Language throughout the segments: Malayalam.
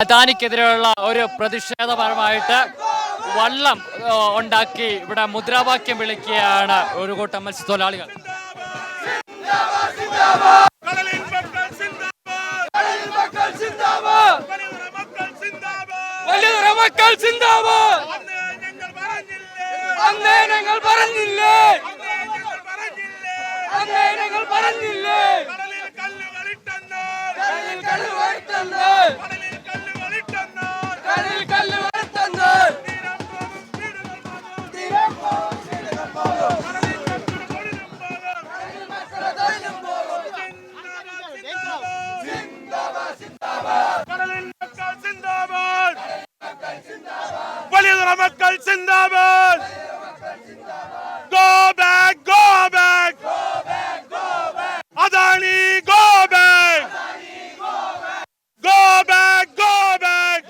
അദാനിക്കെതിരെയുള്ള ഒരു പ്രതിഷേധപരമായിട്ട് വള്ളം ഉണ്ടാക്കി ഇവിടെ മുദ്രാവാക്യം വിളിക്കുകയാണ് ഒരു കൂട്ടം മത്സ്യത്തൊഴിലാളികൾ. ഞങ്ങൾ പറഞ്ഞില്ലേ? ഞങ്ങൾ പറഞ്ഞില്ലേ? കടലിൽ കല്ലുകളിട്ടെന്നാൽ Zindabad! Go back, go back! Go back, go back! Adani, go back! Adani, go back! Go back!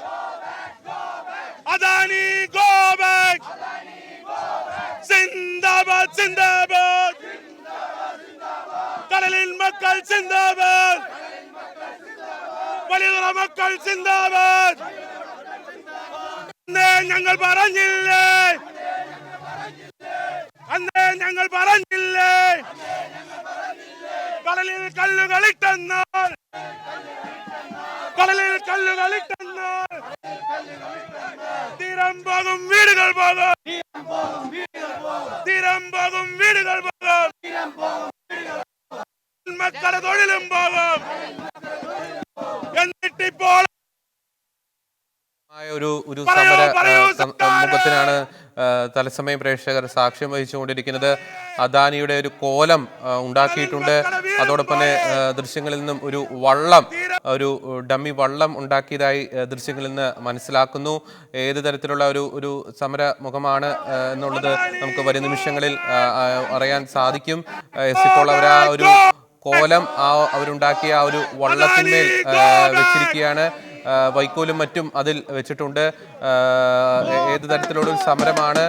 Adani, go back! Adani, go back! Zindabad, Zindabad! Zindabad, Zindabad! Kalalil Makkal, Zindabad! Kalalil Makkal, Zindabad! Zindabad! ഞങ്ങൾ പറഞ്ഞില്ലേ? അന്ന് ഞങ്ങൾ പറഞ്ഞില്ലേ? കടലിൽ കല്ലുകളിട്ടെന്നാൽ ഒരു ഒരു സമര സമൂഹത്തിനാണ് തത്സമയം പ്രേക്ഷകർ സാക്ഷ്യം വഹിച്ചുകൊണ്ടിരിക്കുന്നത്. അദാനിയുടെ ഒരു കോലം ഉണ്ടാക്കിയിട്ടുണ്ട്. അതോടൊപ്പം തന്നെ ദൃശ്യങ്ങളിൽ നിന്നും ഒരു വള്ളം ഒരു ഡമ്മി വള്ളം ഉണ്ടാക്കിയതായി ദൃശ്യങ്ങളിൽ നിന്ന് മനസ്സിലാക്കുന്നു. ഏത് തരത്തിലുള്ള ഒരു ഒരു സമര മുഖമാണ് എന്നുള്ളത് നമുക്ക് വരും നിമിഷങ്ങളിൽ അറിയാൻ സാധിക്കും. എസ് ഇപ്പോൾ അവർ ആ ഒരു കോലം ആ അവരുണ്ടാക്കിയ ആ ഒരു വള്ളത്തിന്മേൽ വെച്ചിരിക്കുകയാണ്. വൈക്കോലും മറ്റും അതിൽ വെച്ചിട്ടുണ്ട്. ഏത് തരത്തിലുള്ള സമരമാണ്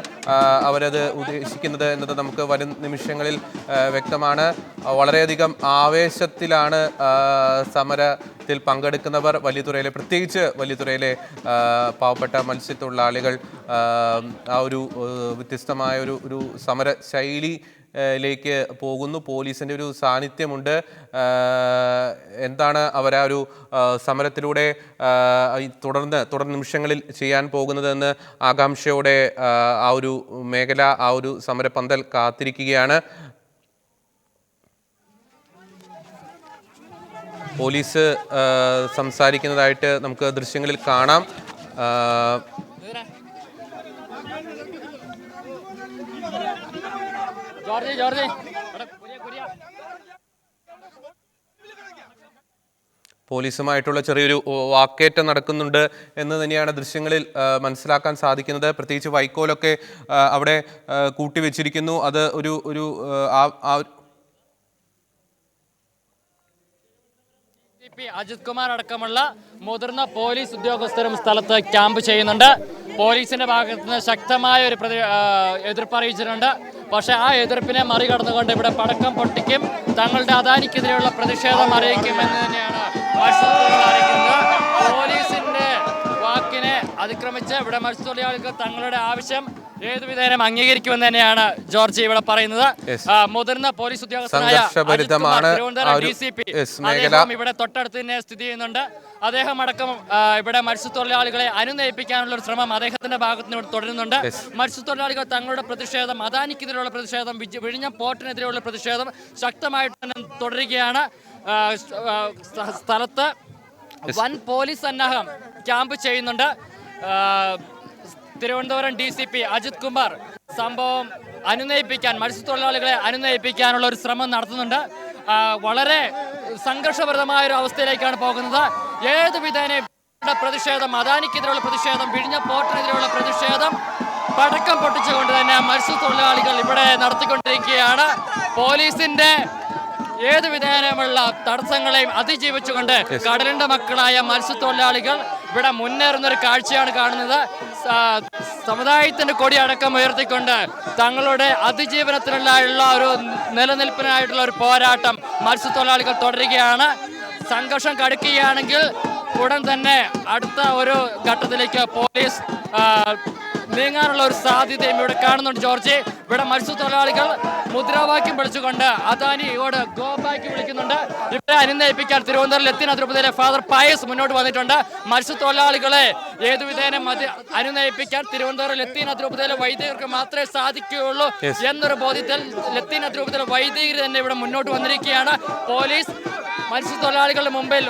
അവരത് ഉദ്ദേശിക്കുന്നത് എന്നത് നമുക്ക് വരും നിമിഷങ്ങളിൽ വ്യക്തമാണ്. വളരെയധികം ആവേശത്തിലാണ് സമരത്തിൽ പങ്കെടുക്കുന്നവർ. വലിയതുറയിലെ പ്രത്യേകിച്ച് വലിയതുറയിലെ പാവപ്പെട്ട മത്സ്യത്തൊഴിലാളികൾ ആ, ഒരു വ്യത്യസ്തമായ ഒരു ഒരു സമര ശൈലി ലേക്ക് പോകുന്നു. പോലീസിന്റെ ഒരു സാന്നിധ്യമുണ്ട്. എന്താണ് അവർ ആ ഒരു സമരത്തിലൂടെ തുടർന്ന് തുടർ നിമിഷങ്ങളിൽ ചെയ്യാൻ പോകുന്നതെന്ന് ആകാംക്ഷയോടെ ആ, ഒരു മേഖല ആ ഒരു സമരപന്തൽ കാത്തിരിക്കുകയാണ്. പോലീസ് സംസാരിക്കുന്നതായിട്ട് നമുക്ക് ദൃശ്യങ്ങളിൽ കാണാം. George George. പോലീസുമായിട്ടുള്ള ചെറിയൊരു വാക്കേറ്റം നടക്കുന്നുണ്ട് എന്ന് തന്നെയാണ് ദൃശ്യങ്ങളിൽ മനസ്സിലാക്കാൻ സാധിക്കുന്നത്. പ്രത്യേകിച്ച് വൈക്കോലൊക്കെ അവിടെ കൂട്ടിവെച്ചിരിക്കുന്നു അത് ഒരു ഒരു ആ, അജിത് കുമാർ അടക്കമുള്ള മുതിർന്ന പോലീസ് ഉദ്യോഗസ്ഥരും സ്ഥലത്ത് ക്യാമ്പ് ചെയ്യുന്നുണ്ട്. പോലീസിന്റെ ഭാഗത്ത് നിന്ന് ശക്തമായ ഒരു എതിർപ്പ് അറിയിച്ചിട്ടുണ്ട്. പക്ഷേ ആ എതിർപ്പിനെ മറികടന്നുകൊണ്ട് ഇവിടെ പടക്കം പൊട്ടിക്കും. തങ്ങളുടെ അദാനിക്കെതിരെയുള്ള പ്രതിഷേധം അറിയിക്കുമെന്ന് തന്നെയാണ് പോലീസിന്റെ വാക്കിനെ അതിക്രമിച്ച് ഇവിടെ മത്സ്യത്തൊഴിലാളികൾക്ക് തങ്ങളുടെ ആവശ്യം ഏതു വിധേയനം അംഗീകരിക്കുമെന്ന് തന്നെയാണ് ജോർജ് ഇവിടെ പറയുന്നത്. മുതിർന്ന പോലീസ് ഉദ്യോഗസ്ഥനായ തിരുവനന്തപുരം ആ ഒരു- DCP. അദ്ദേഹം ഇവിടെ തൊട്ടടുത്ത് തന്നെ സ്ഥിതി ചെയ്യുന്നുണ്ട്. അദ്ദേഹം അടക്കം ഇവിടെ മത്സ്യത്തൊഴിലാളികളെ അനുനയിപ്പിക്കാനുള്ള ഒരു ശ്രമം അദ്ദേഹത്തിന്റെ ഭാഗത്തുനിന്ന് തുടരുന്നുണ്ട്. മത്സ്യത്തൊഴിലാളികൾ തങ്ങളുടെ പ്രതിഷേധം അദാനിക്കെതിരെയുള്ള പ്രതിഷേധം വിഴിഞ്ഞ പോർട്ടിനെതിരെയുള്ള പ്രതിഷേധം ശക്തമായിട്ട് തന്നെ തുടരുകയാണ്. സ്- സ്ഥലത്ത് വൻ പോലീസ് സന്നാഹം ക്യാമ്പ് ചെയ്യുന്നുണ്ട്. Thiruvananthapuram D C P Ajith Kumar സംഭവം അനുനയിപ്പിക്കാൻ മത്സ്യത്തൊഴിലാളികളെ അനുനയിപ്പിക്കാനുള്ള ഒരു ശ്രമം നടത്തുന്നുണ്ട്. വളരെ സംഘർഷഭരിതമായ ഒരു അവസ്ഥയിലേക്കാണ് പോകുന്നത്. ഏത് വിധേനയും പ്രതിഷേധം അദാനിക്കെതിരെയുള്ള പ്രതിഷേധം വിഴിഞ്ഞ പോർട്ടിനെതിരെയുള്ള പ്രതിഷേധം പടക്കം പൊട്ടിച്ചുകൊണ്ട് തന്നെ മത്സ്യത്തൊഴിലാളികൾ ഇവിടെ നടത്തിക്കൊണ്ടിരിക്കുകയാണ്. പോലീസിന്റെ ഏത് വിധേനമുള്ള തടസ്സങ്ങളെയും അതിജീവിച്ചുകൊണ്ട് കടലിന്റെ മക്കളായ മത്സ്യത്തൊഴിലാളികൾ ഇവിടെ മുന്നേറുന്ന ഒരു കാഴ്ചയാണ് കാണുന്നത്. സമുദായത്തിന്റെ കൊടി അടക്കം ഉയർത്തിക്കൊണ്ട് തങ്ങളുടെ അതിജീവനത്തിനുള്ള ഒരു നിലനിൽപ്പിനായിട്ടുള്ള ഒരു പോരാട്ടം മത്സ്യത്തൊഴിലാളികൾ തുടരുകയാണ്. സംഘർഷം കടുക്കുകയാണെങ്കിൽ ഉടൻ തന്നെ അടുത്ത ഒരു ഘട്ടത്തിലേക്ക് പോലീസ് നീങ്ങാനുള്ള ഒരു സാധ്യതയും ഇവിടെ കാണുന്നുണ്ട് ജോർജ്. ഇവിടെ മത്സ്യത്തൊഴിലാളികൾ മുദ്രാവാക്യം വിളിച്ചുകൊണ്ട് അദാനി ഗോ ബാക്ക് വിളിക്കുന്നുണ്ട്. ഇവിടെ അനുനയിപ്പിക്കാൻ തിരുവനന്തപുരം ലത്തീൻ അതിരൂപതയിലെ ഫാദർ പായസ് മുന്നോട്ട് വന്നിട്ടുണ്ട്. മത്സ്യത്തൊഴിലാളികളെ ഏതുവിധേന മതി അനുനയിപ്പിക്കാൻ തിരുവനന്തപുരം ലത്തീൻ അതിരൂപതയിലെ വൈദികർക്ക് മാത്രമേ സാധിക്കുകയുള്ളൂ എന്നൊരു ബോധ്യത്തിൽ ലത്തീൻ അതിരൂപതയിലെ വൈദികർ തന്നെ ഇവിടെ മുന്നോട്ട് വന്നിരിക്കുകയാണ്. പോലീസ് മത്സ്യത്തൊഴിലാളികളുടെ മുമ്പിൽ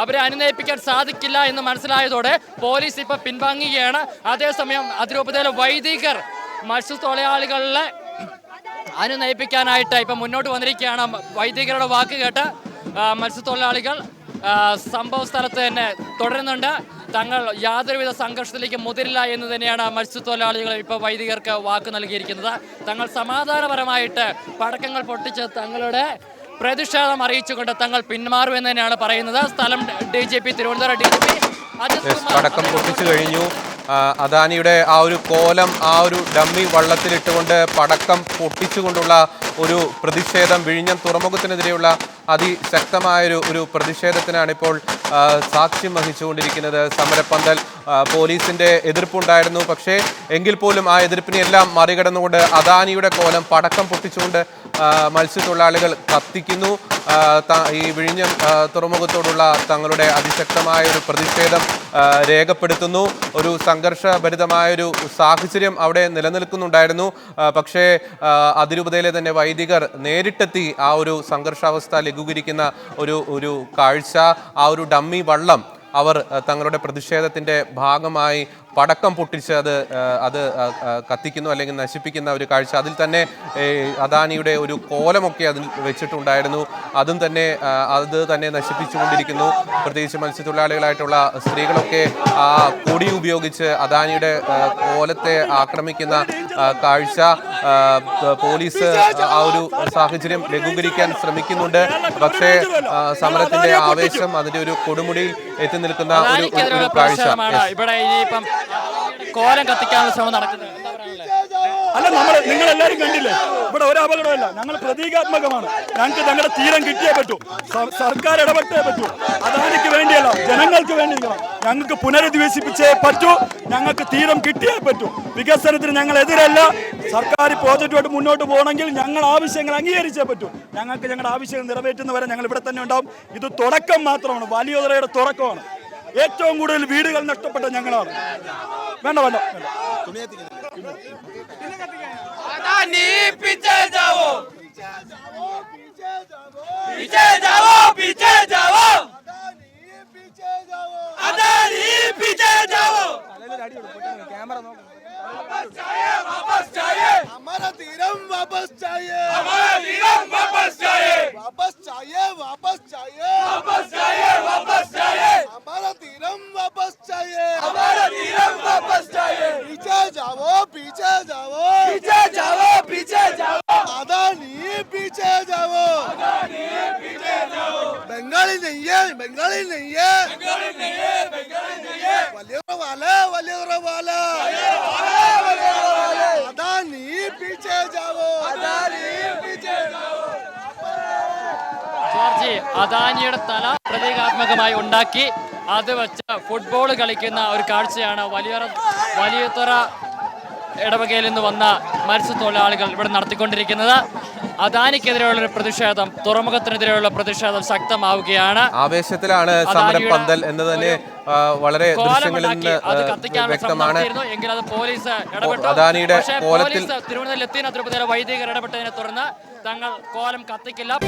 അവരെ അനുനയിപ്പിക്കാൻ സാധിക്കില്ല എന്ന് മനസ്സിലായതോടെ പോലീസ് ഇപ്പോൾ പിൻവാങ്ങുകയാണ്. അതേസമയം അതിരൂപതയിലെ വൈദികർ മത്സ്യത്തൊഴിലാളികളെ അനുനയിപ്പിക്കാനായിട്ട് ഇപ്പം മുന്നോട്ട് വന്നിരിക്കുകയാണ്. വൈദികരുടെ വാക്ക് കേട്ട് മത്സ്യത്തൊഴിലാളികൾ സംഭവ സ്ഥലത്ത് തന്നെ തുടരുന്നുണ്ട്. തങ്ങൾ യാതൊരുവിധ സംഘർഷത്തിലേക്ക് മുതിരില്ല എന്ന് തന്നെയാണ് മത്സ്യത്തൊഴിലാളികൾ ഇപ്പോൾ വൈദികർക്ക് വാക്ക് നൽകിയിരിക്കുന്നത്. തങ്ങൾ സമാധാനപരമായിട്ട് പടക്കങ്ങൾ പൊട്ടിച്ച് തങ്ങളുടെ പ്രതിഷേധം അറിയിച്ചുകൊണ്ട് തങ്ങൾ പിന്മാറുമെന്ന് തന്നെയാണ് പറയുന്നത്. സ്ഥലം D G P Thiruvananthapuram D G P പടക്കം പൊട്ടിച്ചു കഴിഞ്ഞു. അദാനിയുടെ ആ ഒരു കോലം ആ ഒരു ഡമ്മി വള്ളത്തിലിട്ടുകൊണ്ട് പടക്കം പൊട്ടിച്ചുകൊണ്ടുള്ള ഒരു പ്രതിഷേധം വിഴിഞ്ഞം തുറമുഖത്തിനെതിരെയുള്ള അതിശക്തമായൊരു ഒരു പ്രതിഷേധത്തിനാണ് ഇപ്പോൾ സാക്ഷ്യം വഹിച്ചുകൊണ്ടിരിക്കുന്നത്. സമരപ്പന്തൽ ആ, പോലീസിന്റെ എതിർപ്പുണ്ടായിരുന്നു. പക്ഷേ എങ്കിൽ പോലും ആ എതിർപ്പിനെല്ലാം മറികടന്നുകൊണ്ട് അദാനിയുടെ കോലം പടക്കം പൊട്ടിച്ചുകൊണ്ട് മത്സ്യത്തൊഴിലാളികൾ കത്തിക്കുന്നു. ഈ വിഴിഞ്ഞം തുറമുഖത്തോടുള്ള തങ്ങളുടെ അതിശക്തമായ ഒരു പ്രതിഷേധം രേഖപ്പെടുത്തുന്നു. ഒരു സംഘർഷഭരിതമായൊരു സാഹചര്യം അവിടെ നിലനിൽക്കുന്നുണ്ടായിരുന്നു. പക്ഷേ അതിരൂപതയിലെ തന്നെ വൈദികർ നേരിട്ടെത്തി ആ ഒരു സംഘർഷാവസ്ഥ ലഘൂകരിക്കുന്ന ഒരു ഒരു കാഴ്ച ആ ഒരു ഡമ്മി വള്ളം അവർ തങ്ങളുടെ പ്രതിഷേധത്തിന്റെ ഭാഗമായി പടക്കം പൊട്ടിച്ച് അത് അത് കത്തിക്കുന്നു അല്ലെങ്കിൽ നശിപ്പിക്കുന്ന ഒരു കാഴ്ച. അതിൽ തന്നെ അദാനിയുടെ ഒരു കോലമൊക്കെ അതിൽ വെച്ചിട്ടുണ്ടായിരുന്നു. അതും തന്നെ അത് തന്നെ നശിപ്പിച്ചുകൊണ്ടിരിക്കുന്നു. പ്രത്യേകിച്ച് മത്സ്യത്തൊഴിലാളികളായിട്ടുള്ള സ്ത്രീകളൊക്കെ ആ കൊടി ഉപയോഗിച്ച് അദാനിയുടെ കോലത്തെ ആക്രമിക്കുന്ന കാഴ്ച പോലീസ് ആ ഒരു സാഹചര്യം ലഘൂകരിക്കാൻ ശ്രമിക്കുന്നുണ്ട്. പക്ഷേ സമരത്തിന്റെ ആവേശം അതിന്റെ ഒരു കൊടുമുടിയിൽ എത്തി നിൽക്കുന്ന ഒരു- ഒരു കാഴ്ച. ഇവിടെ ഇനിയിപ്പം കോലം കത്തിക്കാനുള്ള ശ്രമം നടക്കുന്നത് അല്ല നമ്മൾ നിങ്ങൾ എല്ലാവരും കണ്ടില്ലേ? ഇവിടെ ഒരു അപകടമല്ല ഞങ്ങൾ പ്രതീകാത്മകമാണ്. ഞങ്ങൾക്ക് ഞങ്ങളുടെ തീരം കിട്ടിയേ പറ്റൂ. സർക്കാർ ഇടപെട്ടേ പറ്റൂ. അദാനിക്ക് വേണ്ടിയല്ല ജനങ്ങൾക്ക് വേണ്ടി ഞങ്ങൾക്ക് പുനരധിവസിപ്പിച്ചേ പറ്റൂ. ഞങ്ങൾക്ക് തീരം കിട്ടിയേ പറ്റൂ. വികസനത്തിന് ഞങ്ങൾ എതിരല്ല സർക്കാർ പ്രോജക്റ്റുമായിട്ട് മുന്നോട്ട് പോകണമെങ്കിൽ ഞങ്ങൾ ആവശ്യങ്ങൾ അംഗീകരിച്ചേ പറ്റൂ. ഞങ്ങൾക്ക് ഞങ്ങളുടെ ആവശ്യങ്ങൾ നിറവേറ്റുന്നവരെ ഞങ്ങൾ ഇവിടെ തന്നെ ഉണ്ടാവും. ഇത് തുടക്കം മാത്രമാണ്. വലിയ തുടക്കമാണ്. ഏറ്റവും കൂടുതൽ വീടുകൾ നഷ്ടപ്പെട്ട ഞങ്ങളാണ് വേണ്ട വേണ്ട വേണ്ട अदानी पीछे जाओ पीछे जाओ पीछे जाओ अदानी पीछे जाओ वापस चाहिए हमारा तीरम वापस चाहिए हमारा नीरव वापस चाहिए वापस चाहिए वापस चाहिए वापस चाहिए वापस चाहिए हमारा तीरम वापस चाहिए हमारा नीरव वापस चाहिए पीछे जाओ पीछे जाओ पीछे जाओ पीछे जाओ अदानी पीछे जाओ बंगाली नहीं है बंगाली नहीं है बंगाली नहीं है बंगाली नहीं है वलियों वाला वलियों वाला अदानी पीछे जाओ अदानी पीछे जाओ ജോർജി അദാനിയുടെ തല പ്രതീകാത്മകമായി ഉണ്ടാക്കി അത് വെച്ച് ഫുട്ബോൾ കളിക്കുന്ന ഒരു കാഴ്ചയാണ് വലിയ വലിയതുറ ഇടവകയിൽ നിന്ന് വന്ന മത്സ്യത്തൊഴിലാളികൾ ഇവിടെ നടത്തിക്കൊണ്ടിരിക്കുന്നത്. അദാനിക്കെതിരെയുള്ള ഒരു പ്രതിഷേധം തുറമുഖത്തിനെതിരെയുള്ള പ്രതിഷേധം ശക്തമാവുകയാണ്. ആവേശത്തിലാണ് സമരപ്പന്തൽ എന്ന് തന്നെ വളരെ ദൃശ്യങ്ങളിൽ നിന്ന് വ്യക്തമാണ്. എങ്കിൽ അത് പോലീസ് ഇടപെട്ടു. അദാനിയുടെ കോലത്തിൽ- ലത്തീൻ അതിരൂപതയിലെ വൈദികർ ഇടപെട്ടതിനെ തുടർന്ന് തങ്ങൾ കോലം കത്തിക്കില്ല.